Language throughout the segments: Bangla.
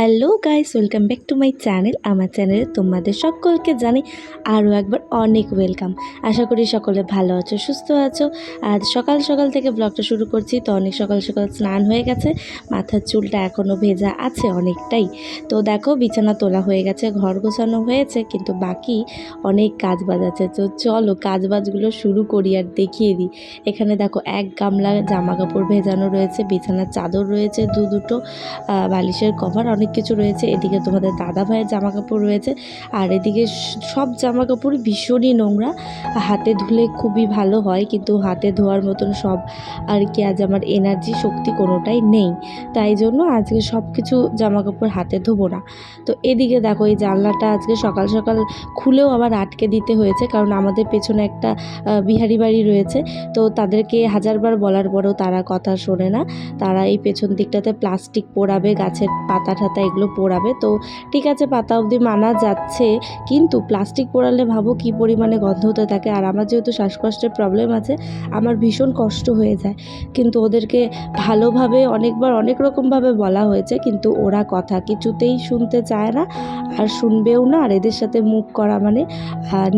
Hello guys welcome back to my channel আমার চ্যানেলে তোমাদের সকলকে জানি আরও একবার অনেক ওয়েলকাম আশা করি সকলে ভালো আছো, সুস্থ আছো। আজ সকাল সকাল থেকে ব্লগটা শুরু করছি, তো অনেক সকাল সকাল স্নান হয়ে গেছে। মাথার চুলটা এখনও ভেজা আছে অনেকটাই। তো দেখো, বিছানা তোলা হয়ে গেছে, ঘর গোছানো হয়েছে, কিন্তু বাকি অনেক কাজ বাজ আছে। তো চলো কাজ বাজগুলো শুরু করি আর দেখিয়ে দিই। এখানে দেখো, এক গামলা জামা কাপড় ভেজানো রয়েছে, বিছানার চাদর রয়েছে দু দুটো বালিশের কভার অনেক কিছু রয়েছে। এদিকে তোমাদের দাদা ভাইয়ের জামা কাপড় রয়েছে। আর এদিকে সব জামা কাপড় ভীষণই নোংরা। হাতে ধুলে খুবই ভালো হয়, কিন্তু হাতে ধোয়ার মতন সব আর কি আজ আমার এনার্জি শক্তি কোনোটাই নেই। তাই জন্য আজকে সব কিছু জামা কাপড় হাতে ধোবো না। তো এদিকে দেখো, এই জানলাটা আজকে সকাল সকাল খুলেও আবার আটকে দিতে হয়েছে, কারণ আমাদের পেছনে একটা বিহারি বাড়ি রয়েছে। তো তাদেরকে হাজারবার বলার পরেও তারা কথা শোনে না। তারা এই পেছন দিকটাতে প্লাস্টিক পোড়াবে, গাছের পাতা ঠাতা এগুলো পোড়াবে। তো ঠিক আছে, পাতা অবধি মানা যাচ্ছে, কিন্তু প্লাস্টিক পোড়ালে ভাবো কী পরিমাণে গন্ধ হতে থাকে। আর আমার যেহেতু শ্বাসকষ্টের প্রবলেম আছে, আমার ভীষণ কষ্ট হয়ে যায়। কিন্তু ওদেরকে ভালোভাবে অনেকবার অনেক রকমভাবে বলা হয়েছে, কিন্তু ওরা কথা কিছুতেই শুনতে চায় না, আর শুনবেও না। আর এদের সাথে মুখ করা মানে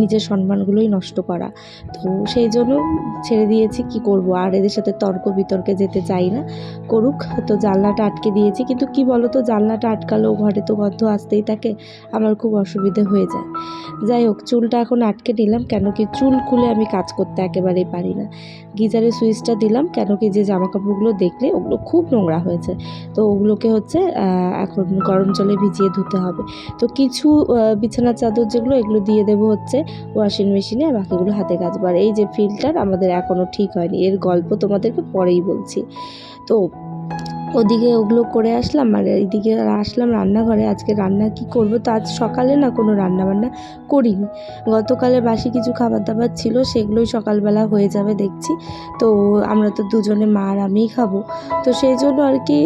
নিজের সম্মানগুলোই নষ্ট করা। তো সেই জন্য ছেড়ে দিয়েছি, কি করব? আর এদের সাথে তর্ক বিতর্কে যেতে চাই না। করুক, তো জানলাটা আটকে দিয়েছি। কিন্তু কি বলো তো জানলাটা আটকালেও ঘরে তো গন্ধ আসতেই থাকে, আমার খুব অসুবিধে হয়ে যায়। যাই হোক, চুলটা এখন আটকে নিলাম, কেন কি চুল খুলে আমি কাজ করতে একেবারেই পারি না। গিজারের সুইচটা দিলাম, কেন কি যে জামা কাপড়গুলো দেখলে ওগুলো খুব নোংরা হয়েছে। তো ওগুলোকে হচ্ছে এখন গরম জলে ভিজিয়ে ধুতে হবে। তো কিছু বিছানার চাদর যেগুলো, এগুলো দিয়ে দেবো হচ্ছে ওয়াশিং মেশিনে আর বাকিগুলো হাতে আর এই যে ফিল্টার আমাদের এখনও ঠিক হয়নি, এর গল্প তোমাদেরকে পরেই বলছি। তো ওদিকে ওগুলো করে আসলাম, আর এইদিকে আসলাম রান্নাঘরে। আজকে রান্না কি করব? তো আজ সকালে না কোনো রান্না বান্না করিনি। গতকালে বাসি কিছু খাবার দাবার ছিল, সেগুলোই সকালবেলা হয়ে যাবে দেখছি। তো আমরা তো দুজনে মা আর আমিই খাব। তো সেই জন্য আর কি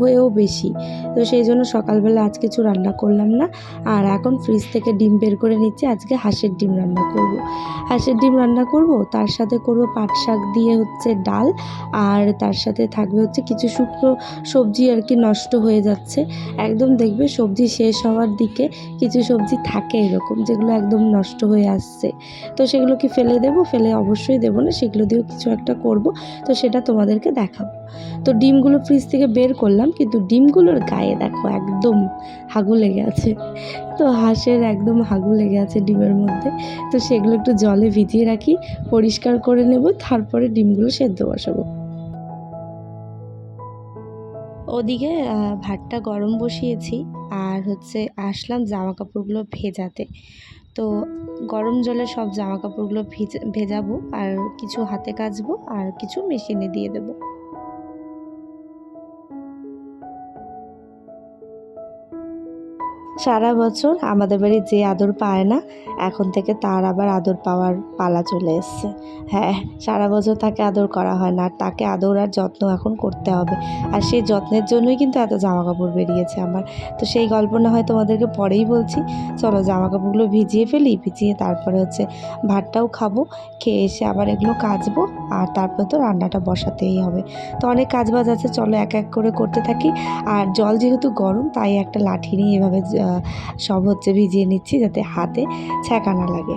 হয়েও বেশি। তো সেই জন্য সকালবেলা আজ কিছু রান্না করলাম না। আর এখন ফ্রিজ থেকে ডিম বের করে নিচ্ছি। আজকে হাঁসের ডিম রান্না করব। হাঁসের ডিম রান্না করব, তার সাথে করব পাট শাক দিয়ে হচ্ছে ডাল। আর তার সাথে থাকবে হচ্ছে কিছু শুকনো সবজি আর কি নষ্ট হয়ে যাচ্ছে। একদম দেখবে সবজি শেষ হওয়ার দিকে কিছু সবজি থাকে এরকম যেগুলো একদম নষ্ট হয়ে আসছে। তো সেগুলো কি ফেলে দেবো, ফেলে অবশ্যই দেবো না, সেগুলো দিয়েও কিছু একটা করব। তো সেটা তোমাদেরকে দেখাবো। তো ডিমগুলো ফ্রিজ থেকে বের করলাম, কিন্তু ডিমগুলোর গায়ে দেখো একদম হাগু লেগে আছে। তো হাঁসের একদম হাগু লেগে আছে ডিমের মধ্যে। তো সেগুলো একটু জলে ভিজিয়ে রাখি, পরিষ্কার করে নেব, তারপরে ডিমগুলো সেদ্ধ বসাবো। ওদিকে ভাতটা গরম বসিয়েছি আর হচ্ছে আসলাম জামা কাপড়গুলো ভেজাতে। তো গরম জলে সব জামা কাপড়গুলো ভিজা, ভেজাবো আর কিছু হাতে কাচবো আর কিছু মেশিনে দিয়ে দেবো। সারা বছর আমাদের বাড়ি যে আদর পায় না, এখন থেকে তার আবার আদর পাওয়ার পালা চলে এসছে। হ্যাঁ সারা বছর তাকে আদর করা হয় না, আর তাকে আদর আর যত্ন এখন করতে হবে। আর সেই যত্নের জন্যই কিন্তু এত জামা কাপড় বেরিয়েছে আমার। তো সেই গল্প না হয় তোমাদেরকে পরেই বলছি। চলো জামা কাপড়গুলো ভিজিয়ে ফেলি, ভিজিয়ে তারপরে হচ্ছে ভাতটাও খাব, খেয়ে এসে আবার এগুলো কাচবো, আর তারপর তো রান্নাটা বসাতেই হবে। তো অনেক কাজ বাজ আছে, চলো এক এক করে করতে থাকি। আর জল যেহেতু গরম, তাই একটা লাঠি নিয়ে এভাবে সব হচ্ছে ভিজিয়ে নিচ্ছি যাতে হাতে ছ্যাঁকা না লাগে।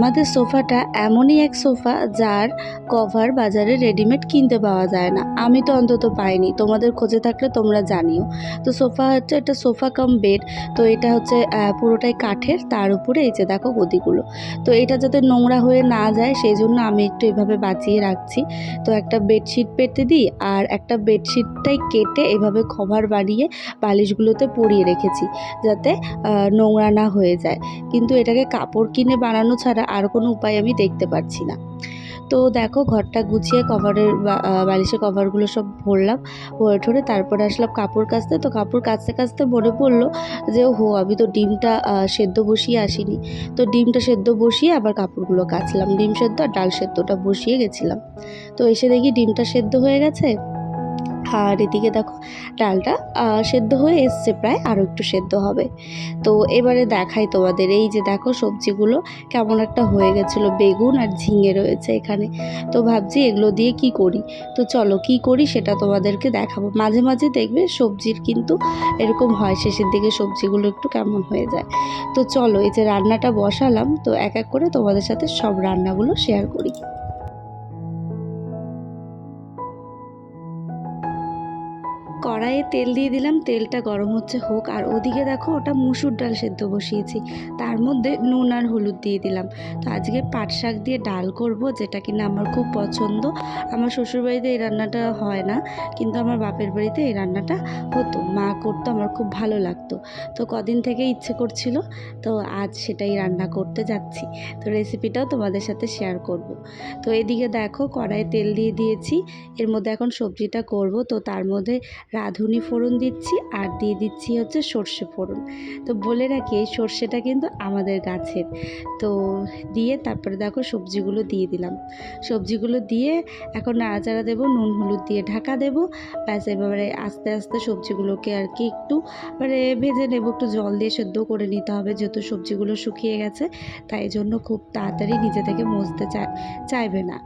আমাদের সোফাটা এমনই এক সোফা যার কভার বাজারে রেডিমেড কিনতে পাওয়া যায় না। আমি তো অন্তত পাইনি, তোমাদের খোঁজে থাকলে তোমরা জানিও। তো সোফা হচ্ছে একটা সোফা কাম বেড, তো এটা হচ্ছে পুরোটাই কাঠের, তার উপরে এই যে দেখো গদিগুলো। তো এটা যাতে নোংরা হয়ে না যায় সেই জন্য আমি একটু এভাবে বাঁচিয়ে রাখছি। তো একটা বেডশিট পেতে দিই, আর একটা বেডশিটটাই কেটে এভাবে কভার বানিয়ে বালিশগুলোতে পরিয়ে রেখেছি, যাতে নোংরা না হয়ে যায়। কিন্তু এটাকে কাপড় কিনে বানানো ছাড়া আর কোনো উপায় আমি দেখতে পারছি না। তো দেখো ঘরটা গুছিয়ে কভারের বালিশের কভারগুলো সব ভরলাম, ভরে ঠরে তারপরে আসলাম কাপড় কাচতে। তো কাপড় কাচতে কাচতে মনে পড়ল যে হো আমি তো ডিমটা সেদ্ধ বসিয়ে আসিনি। তো ডিমটা সেদ্ধ বসিয়ে আবার কাপড়গুলো কাচলাম। ডিম সেদ্ধ আর ডাল সেদ্ধটা বসিয়ে গেছিলাম। তো এসে দেখি ডিমটা সেদ্ধ হয়ে গেছে। আর এদিকে দেখো ডালটা সেদ্ধ হয়ে এসছে প্রায় আরও একটু সেদ্ধ হবে। তো এবারে দেখাই তোমাদের, এই যে দেখো সবজিগুলো কেমন একটা হয়ে গেছিল, বেগুন আর ঝিঙে রয়েছে এখানে। তো ভাবছি এগুলো দিয়ে কি করি? তো চলো কি করি সেটা তোমাদেরকে দেখাবো। মাঝে মাঝে দেখবে সবজির কিন্তু এরকম হয়, শেষের দিকে সবজিগুলো একটু কেমন হয়ে যায়। তো চলো এই যে রান্নাটা বসালাম, তো এক এক করে তোমাদের সাথে সব রান্নাগুলো শেয়ার করি। কড়াইয়ে তেল দিয়ে দিলাম, তেলটা গরম হচ্ছে হোক। আর ওদিকে দেখো, ওটা মুসুর ডাল সেদ্ধ বসিয়েছি। তার মধ্যে নুন আর হলুদ দিয়ে দিলাম। তো আজকে পাট শাক দিয়ে ডাল করব, যেটা কিনা আমার খুব পছন্দ। আমার শ্বশুরবাড়িতে এই রান্নাটা হয় না, কিন্তু আমার বাপের বাড়িতে এই রান্নাটা হতো। মা করতো, আমার খুব ভালো লাগতো। তো কদিন থেকে ইচ্ছে করছিল, তো আজ সেটাই রান্না করতে যাচ্ছি। তো রেসিপিটাও তোমাদের সাথে শেয়ার করব। তো এদিকে দেখো, কড়াইয়ে তেল দিয়ে দিয়েছি। এর মধ্যে এখন সবজিটা করব। তো তার মধ্যে রাঁধুনি ফোড়ন দিচ্ছি আর দিয়ে দিচ্ছি হচ্ছে সর্ষে ফোড়ন। তো বলে রাখি, এই সর্ষেটা কিন্তু আমাদের গাছের। তো দিয়ে তারপরে দেখো সবজিগুলো দিয়ে দিলাম। সবজিগুলো দিয়ে এখন নাড়াচাড়া দেবো, নুন, হলুদ দিয়ে ঢাকা দেবো। ব্যাস, এবারে আস্তে আস্তে সবজিগুলোকে আর কি একটু মানে ভেজে নেব, একটু জল দিয়ে সেদ্ধ করে নিতে হবে যেহেতু সবজিগুলো শুকিয়ে গেছে। তাই জন্য খুব তাড়াতাড়ি নিজে থেকে মজতে চাইবে না।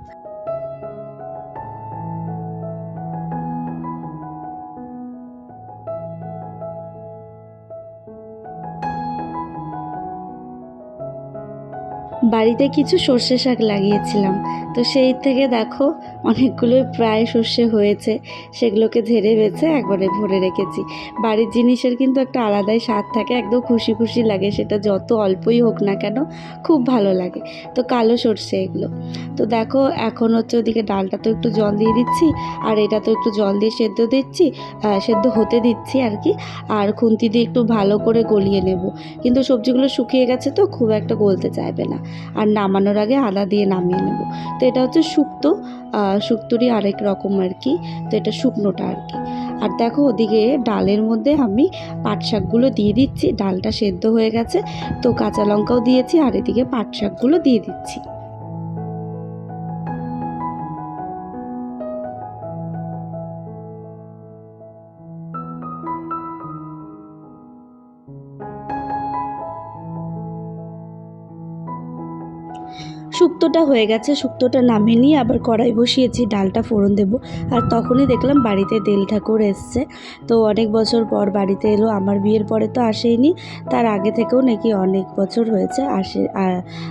বাড়িতে কিছু সর্ষে শাক লাগিয়েছিলাম। তো সেই থেকে দেখো, অনেকগুলোই প্রায় সর্ষে হয়েছে। সেগুলোকে ঝেড়ে বেছে একবারে ভরে রেখেছি। বাড়ির জিনিসের কিন্তু একটা আলাদাই স্বাদ থাকে, একদম খুশি খুশি লাগে। সেটা যত অল্পই হোক না কেন, খুব ভালো লাগে। তো কালো সর্ষে এগুলো। তো দেখো, এখন হচ্ছে ওদিকে ডালটা তো একটু জল দিয়ে দিচ্ছি, আর এটা তো একটু জল দিয়ে সেদ্ধ দিচ্ছি সেদ্ধ হতে দিচ্ছি আর কি। আর খুন্তি দিয়ে একটু ভালো করে গলিয়ে নেব। কিন্তু সবজিগুলো শুকিয়ে গেছে তো, খুব একটা গলতে চাইবে না। আর নামানোর আগে আদা দিয়ে নামিয়ে নেব। তো এটা হচ্ছে শুক্তো শুক্তরই আরেক রকম আর কি। তো এটা শুকনোটা আর কি। আর দেখো ওদিকে ডালের মধ্যে আমি পাট শাকগুলো দিয়ে দিচ্ছি। ডালটা সেদ্ধ হয়ে গেছে। তো কাঁচা লঙ্কাও দিয়েছি আর এদিকে পাট শাকগুলো দিয়ে দিচ্ছি। শুক্তোটা হয়ে গেছে, শুক্তোটা নামিয়ে নিয়ে আবার কড়াই বসিয়েছি ডালটা ফোড়ন দেব। আর তখনই দেখলাম বাড়িতে তেল ঠাকুর এসছে। তো অনেক বছর পর বাড়িতে এলো, আমার বিয়ের পরে তো আসেইনি। তার আগে থেকেও নাকি অনেক বছর হয়েছে, আসে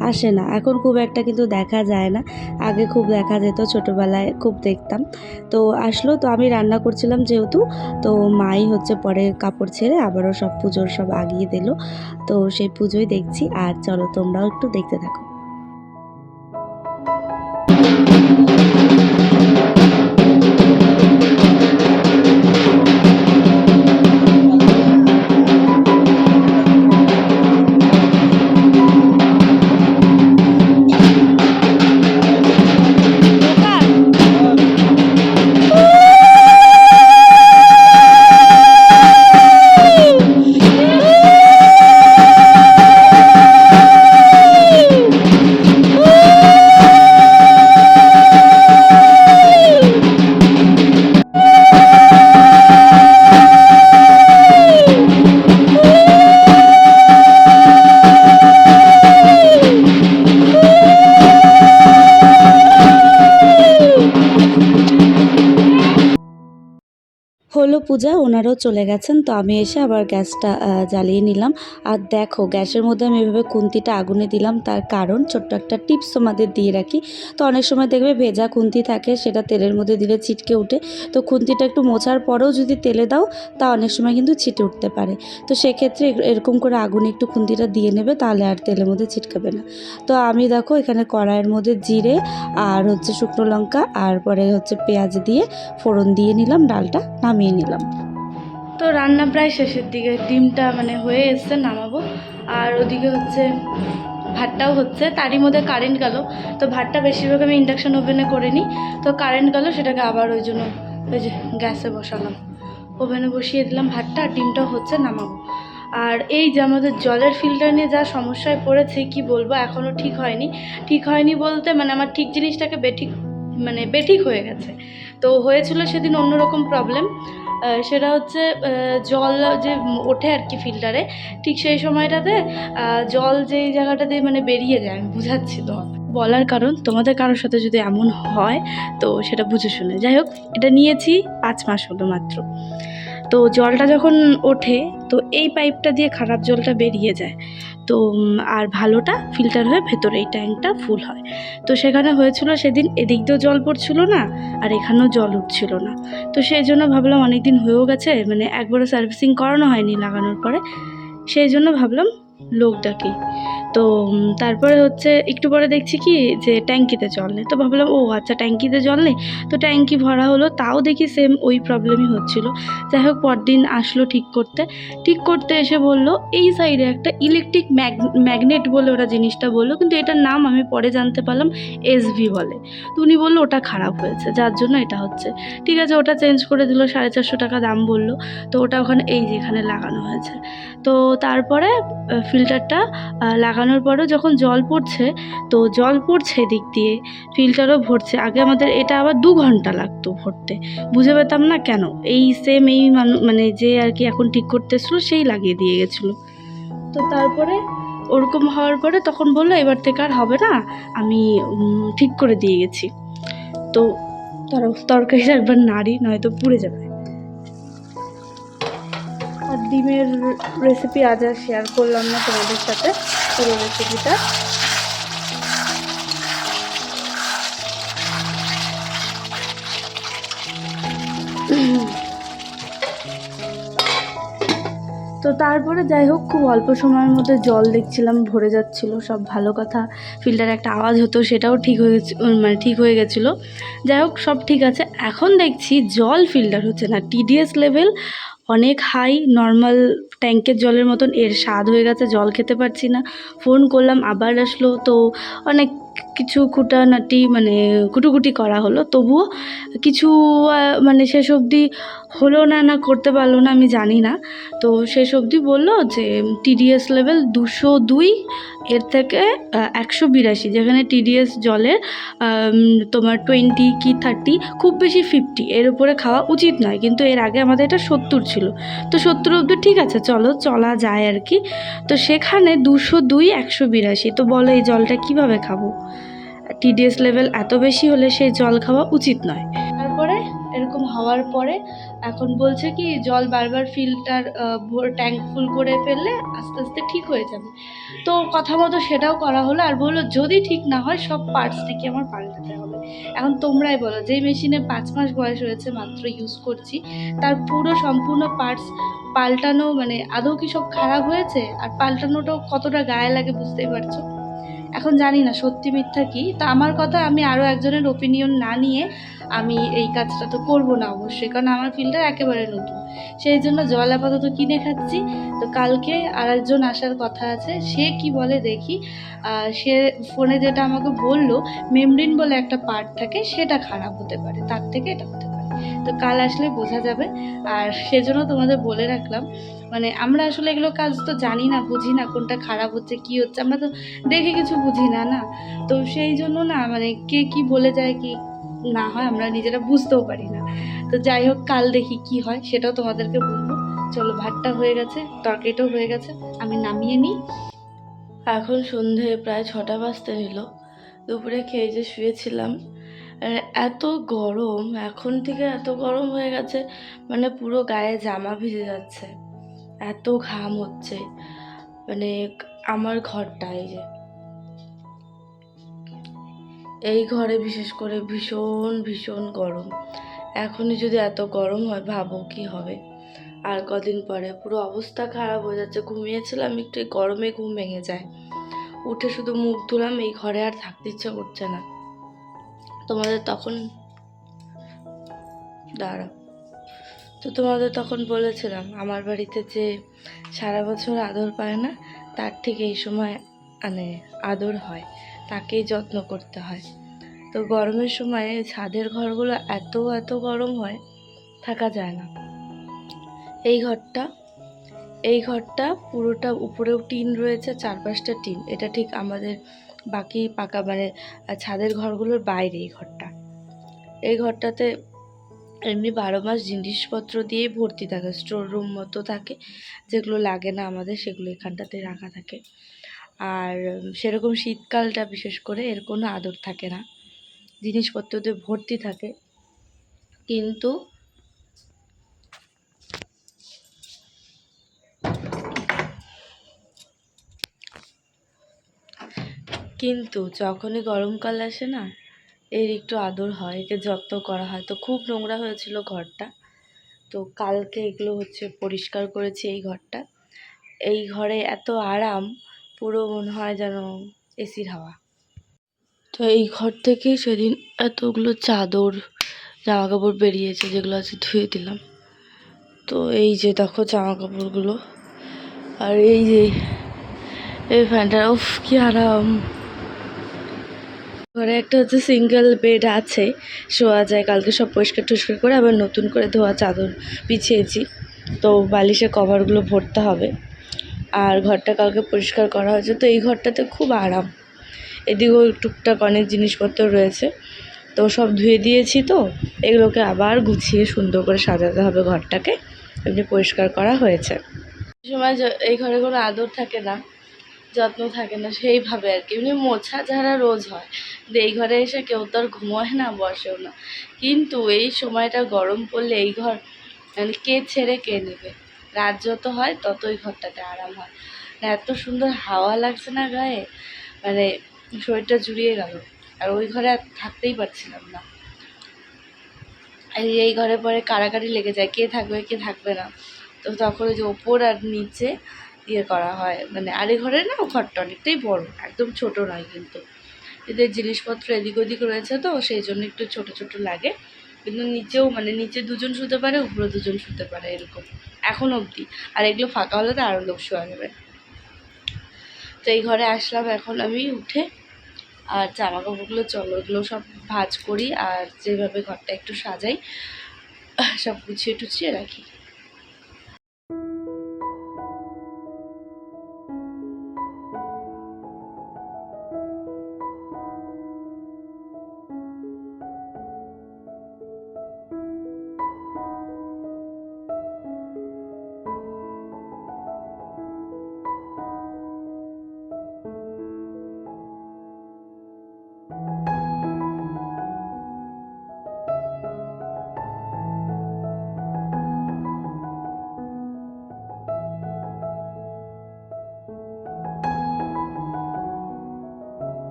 আসে না। এখন খুব একটা কিন্তু দেখা যায় না। আগে খুব দেখা যেত, ছোটোবেলায় খুব দেখতাম। তো আসলো, তো আমি রান্না করছিলাম যেহেতু। তো মাই হচ্ছে পরে কাপড় ছেড়ে আবারও সব পুজোর সব আগিয়ে দিল। তো সেই পুজোই দেখছি। আর চলো তোমরাও একটু দেখতে থাকো। পূজা, ওনারাও চলে গেছেন। তো আমি এসে আবার গ্যাসটা জ্বালিয়ে নিলাম। আর দেখো, গ্যাসের মধ্যে আমি এভাবে খুন্তিটা আগুনে দিলাম। তার কারণ ছোট্ট একটা টিপস তোমাদের দিয়ে রাখি। তো অনেক সময় দেখবে ভেজা খুন্তি থাকে, সেটা তেলের মধ্যে দিলে ছিটকে ওঠে। তো খুন্তিটা একটু মোছার পরেও যদি তেলে দাও, তা অনেক সময় কিন্তু ছিটে উঠতে পারে। তো সেক্ষেত্রে এরকম করে আগুনে একটু খুন্তিটা দিয়ে নেবে, তাহলে আর তেলের মধ্যে ছিটকাবে না। তো আমি দেখো, এখানে কড়াইয়ের মধ্যে জিরে আর হচ্ছে শুকনো লঙ্কা, আর পরে হচ্ছে পেঁয়াজ দিয়ে ফোড়ন দিয়ে নিলাম, ডালটা নামিয়ে নিলাম। তো রান্না প্রায় শেষের দিকে, ডিমটা মানে হয়ে এসছে নামাবো। আর ওদিকে হচ্ছে ভাতটাও হচ্ছে, তারই মধ্যে কারেন্ট গেল। তো ভাতটা বেশিরভাগ আমি ইন্ডাকশন ওভেনে করে নিই তো কারেন্ট গেল, সেটাকে আবার ওই জন্য ওই যে গ্যাসে বসালাম। ওভেনে বসিয়ে দিলাম ভাতটা, আর ডিমটাও হচ্ছে নামাবো। আর এই যে আমাদের জলের ফিল্টার নিয়ে যা সমস্যায় পড়েছে, কি বলব এখনও ঠিক হয়নি। ঠিক হয়নি বলতে মানে আমার ঠিক জিনিসটাকে বেঠিক মানে বেঠিক হয়ে গেছে। তো হয়েছিল সেদিন অন্যরকম প্রবলেম সেটা হচ্ছে জল যে ওঠে আর কি ফিল্টারে ঠিক সেই সময়টাতে জল যেই জায়গাটাতে মানে বেরিয়ে যায়, আমি বুঝাচ্ছি তো। বলার কারণ, তোমাদের কারোর সাথে যদি এমন হয়, তো সেটা বুঝে শুনে। যাই হোক, এটা নিয়েছি পাঁচ মাস হলো মাত্র। তো জলটা যখন ওঠে, তো এই পাইপটা দিয়ে খারাপ জলটা বেরিয়ে যায়। তো আর ভালোটা ফিল্টার হয়ে ভেতরে এই ট্যাঙ্কটা ফুল হয়। তো সেখানে হয়েছিল সেদিন এদিক দিয়েও জল পড়ছিল না, আর এখানেও জল উঠছিল না। তো সেই জন্য ভাবলাম অনেক দিন হয়েও গেছে মানে একবারও সার্ভিসিং করানো হয়নি লাগানোর পরে। সেই জন্য ভাবলাম লোক ডাকি তো তারপরে হচ্ছে একটু পরে দেখছি কি যে ট্যাঙ্কিতে জল নেই। তো ভাবলাম, ও আচ্ছা ট্যাঙ্কিতে জল নেই? তো ট্যাঙ্কি ভরা হলো। তাও দেখি সেম ওই প্রবলেমই হচ্ছিল। যাই হোক, পরদিন আসলো ঠিক করতে। ঠিক করতে এসে বলল, এই সাইডে একটা ইলেকট্রিক ম্যাগ ম্যাগনেট বলে ওরা জিনিসটা বলল, কিন্তু এটার নাম আমি পরে জানতে পারলাম এসভি বলে। তো উনি বলল, ওটা খারাপ হয়েছে, যার জন্য এটা হচ্ছে। ঠিক আছে, ওটা চেঞ্জ করে দিল, সাড়ে চারশো টাকা দাম বলল। তো ওটা ওখানে, এই যেখানে লাগানো হয়েছে। তো তারপরে ফিল্টারটা লাগানোর পরেও যখন জল পড়ছে, তো জল পড়ছে দিক দিয়ে ফিল্টারও ভরছে। আগে আমাদের এটা আবার দু ঘণ্টা লাগতো ভরতে। বুঝে পেতাম না কেন? এই সেম এই মানু যে আর কি এখন ঠিক করতে এসলো সেই লাগিয়ে দিয়ে গেছিল। তো তারপরে ওরকম হওয়ার পরে তখন বলল, এবার থেকে আর হবে না, আমি ঠিক করে দিয়ে গেছি। তো তর- তরকারিটা একবার নাড়ি, নয়তো পুড়ে যাবে। আর ডিমের রেসিপি আজ আর শেয়ার করলাম না তোমাদের সাথে। পুরো রেসিপিটা তো তারপরে যাই হোক, খুব অল্প সময়ের মধ্যে জল দেখছিলাম, ভরে যাচ্ছিল, সব ভালো কথা। ফিল্টারে একটা আওয়াজ হতো, সেটাও ঠিক হয়ে মানে ঠিক হয়ে গেছিল। যাই হোক, সব ঠিক আছে। এখন দেখছি জল ফিল্টার হচ্ছে না টিডিএস লেভেল অনেক হাই নর্মাল ট্যাঙ্কের জলের মতন। এর স্বাদ হয়ে গেছে, জল খেতে পারছি না। ফোন করলাম, আবার আসলো। তো অনেক কিছু খুঁটানাটি মানে কুটুকুটি করা হলো। তবুও কিছু মানে শেষ অবধি হলো না না করতে পারল না, আমি জানি না। তো শেষ অবধি বলল যে টিডিএস লেভেল দুশো দুই এর থেকে একশো বিরাশি, যেখানে টিডিএস জলের তোমার টোয়েন্টি কি থার্টি খুব বেশি ফিফটি এর উপরে খাওয়া উচিত নয়। কিন্তু এর আগে আমাদের এটা সত্তর ছিল। তো সত্তর অব্দি ঠিক আছে, চলো, চলা যায় আর কি। তো সেখানে দুশো দুই, একশো বিরাশি, তো বলো এই জলটা কীভাবে খাব? টিডিএস লেভেল এত বেশি হলে সেই জল খাওয়া উচিত নয়। তারপরে এরকম হওয়ার পরে এখন বলছে কি, জল বারবার ফিল্টার ট্যাঙ্ক ফুল করে ফেললে আস্তে আস্তে ঠিক হয়ে যাবে। তো কথা মতো সেটাও করা হলো আর বলল, যদি ঠিক না হয়, সব পার্টস নাকি আমার পাল্টাতে হবে? এখন তোমরাই বলো, যেই মেশিনে পাঁচ মাস বয়স হয়েছে মাত্র ইউজ করছি, তার পুরো সম্পূর্ণ পার্টস পাল্টানো মানে আদৌ কি সব খারাপ হয়েছে? আর পাল্টানোটাও কতটা গায়ে লাগে বুঝতেই পারছ? এখন জানি না, সত্যি মিথ্যা কি? তা আমার কথা আমি আরও একজনের ওপিনিয়ন না নিয়ে আমি এই কাজটা তো করব না অবশ্যই, কারণ আমার ফিল্ডটা একেবারে নতুন। সেই জন্য জল আপাতত কিনে খাচ্ছি। তো কালকে আর একজন আসার কথা আছে, সে কি বলে দেখি সে ফোনে যেটা আমাকে বলল, মেমরিন বলে একটা পার্ট থাকে, সেটা খারাপ হতে পারে, তার থেকে এটা হতে পারে। তো কাল আসলে বোঝা যাবে। আর সেজন্য তোমাদের বলে রাখলাম মানে আমরা আসলে এগুলো কাজ তো জানি না, বুঝি না কোনটা খারাপ হচ্ছে, কি হচ্ছে, আমরা তো দেখে কিছু বুঝি না না? তো সেই জন্য না মানে কে কি বলে যায়, কি না হয় আমরা নিজেরা বুঝতেও পারি না। তো যাই হোক, কাল দেখি কি হয়, সেটাও তোমাদেরকে বলব। চলো, ভাতটা হয়ে গেছে, তরকারিটাও হয়ে গেছে, আমি নামিয়ে নিই। এখন সন্ধে প্রায় ছটা বাজতে নিল। দুপুরে খেয়ে যে শুয়েছিলাম এত গরম, এখন থেকে এত গরম হয়ে গেছে মানে পুরো গায়ে জামা ভিজে যাচ্ছে। এত ঘাম হচ্ছে মানে আমার ঘরটা এই যে। এই ঘরে বিশেষ করে ভীষণ ভীষণ গরম। এখনই যদি এত গরম হয়, ভাবো কি হবে? আর কদিন পরে? পুরো অবস্থা খারাপ হয়ে যাচ্ছে, ঘুমিয়েছিলাম একটু গরমে ঘুম ভেঙে যায়। উঠে শুধু মুখ ধুলাম, এই ঘরে আর থাকতে ইচ্ছা করছে না। তোমাদের তখন, দাঁড়াও। তো তোমাদের তখন বলেছিলাম, আমার বাড়িতে যে সারা বছর আদর পায় না, তার ঠিক এই সময় মানে আদর হয়, তাকেই যত্ন করতে হয়। তো গরমের সময় ছাদের ঘরগুলো এত এত গরম হয়, থাকা যায় না। এই ঘরটা এই ঘরটা পুরোটা উপরেও টিন রয়েছে, চারপাশটা টিন। এটা ঠিক আমাদের বাকি পাকা মানে ছাদের ঘরগুলোর বাইরে এই ঘরটা। এই ঘরটাতে এমনি বারো মাস জিনিসপত্র দিয়ে ভর্তি থাকে স্টোর রুম মতো থাকে। যেগুলো লাগে না আমাদের, সেগুলো এখানটাতে রাখা থাকে। আর সেরকম শীতকালটা বিশেষ করে এর কোনো আদর থাকে না। জিনিসপত্র দিয়ে ভর্তি থাকে। কিন্তু কিন্তু যখনই গরমকাল আসে না, এর একটু আদর হয়, একে যত্ন করা হয়। তো খুব নোংরা হয়েছিল ঘরটা। তো কালকে এগুলো হচ্ছে পরিষ্কার করেছি এই ঘরটা। এই ঘরে এত আরাম, পুরো মনে হয় যেন এসির হাওয়া। তো এই ঘর থেকেই সেদিন এতগুলো চাদর জামা কাপড় বেরিয়েছে, যেগুলো আছে ধুয়ে দিলাম। তো এই যে দেখো জামা কাপড়গুলো আর এই যে, এই ফ্যানটা, উফ, কি আরাম। ঘরে একটা হচ্ছে সিঙ্গেল বেড আছে, শোয়া যায়, কালকে সব পরিষ্কার টরিষ্কার করে আবার নতুন করে ধোয়া চাদর বিছিয়েছি। তো বালিশের কভারগুলো ভরতে হবে। আর ঘরটা কালকে পরিষ্কার করা হয়েছে, তো এই ঘরটাতে খুব আরাম। এদিকেও টুকটাক অনেক জিনিসপত্র রয়েছে। তো সব ধুয়ে দিয়েছি তো, এগুলোকে আবার গুছিয়ে সুন্দর করে সাজাতে হবে ঘরটাকে। এমনি পরিষ্কার করা হয়েছে। সময় এই ঘরে কোনো আদর থাকে না। যত্ন থাকে না, সেইভাবে আর কি। এমনি মোছা ঝাড়া রোজ হয়। কিন্তু এই ঘরে এসে কেউ তো আর ঘুমোয় না, বসেও না। কিন্তু এই সময়টা গরম পড়লে এই ঘর মানে কে ছেড়ে কে নেবে? রাত যত হয় তত ওই ঘরটাতে আরাম হয়। না এত সুন্দর হাওয়া লাগছে না গায়ে মানে শরীরটা জুড়িয়ে গেল। আর ওই ঘরে আর থাকতেই পারছিলাম না। এই ঘরে পরে কাড়াকাড়ি লেগে যায়, কে থাকবে কে থাকবে না। তো তখন ওই যে ওপর আর নিচে ইয়ে করা হয়। মানে আর ঘরে না ঘরটা অনেকটাই বড়, একদম ছোট নয় কিন্তু। এদের জিনিসপত্র এদিক ওদিক রয়েছে তো, সেই জন্য একটু ছোট ছোট লাগে। কিন্তু নিচেও মানে নিচে দুজন শুতে পারে, উপরে দুজন শুতে পারে এরকম। এখন অবধি। আর এগুলো ফাঁকা হলে তো আরও লোক শোয়া যাবে। তো এই ঘরে আসলাম এখন আমি উঠে। আর জামা কাপড়গুলো চলো এগুলো সব ভাঁজ করি। আর যেভাবে ঘরটা একটু সাজাই সব গুছিয়ে টুছিয়ে রাখি।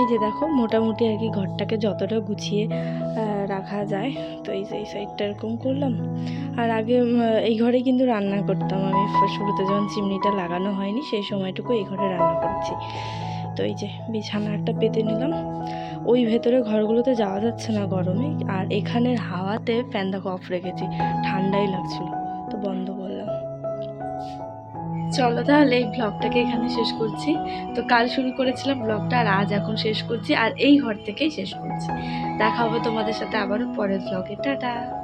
এই যে দেখো, মোটামুটি আর কি ঘরটাকে যতটা গুছিয়ে রাখা যায়, তো এই যে এই সাইডটা এরকম করলাম। আর আগে এই ঘরে কিন্তু রান্না করতাম আমি। শুরুতে যখন চিমনিটা লাগানো হয়নি, সেই সময়টুকু এই ঘরে রান্না করছি। তো এই যে বিছানা একটা পেতে নিলাম। ওই ভেতরে ঘরগুলোতে যাওয়া যাচ্ছে না গরমে। আর এখানের হাওয়াতে ফ্যান দেখো অফ রেখেছি। ঠান্ডাই লাগছিল। তো বন্ধ চলো তাহলে এই ব্লগটাকে এখানে শেষ করছি। তো কাল শুরু করেছিলাম ব্লগটা আর আজ এখন শেষ করছি, আর এই ঘর থেকেই শেষ করছি। দেখা হবে তোমাদের সাথে আবারও পরের ব্লগে টাটা!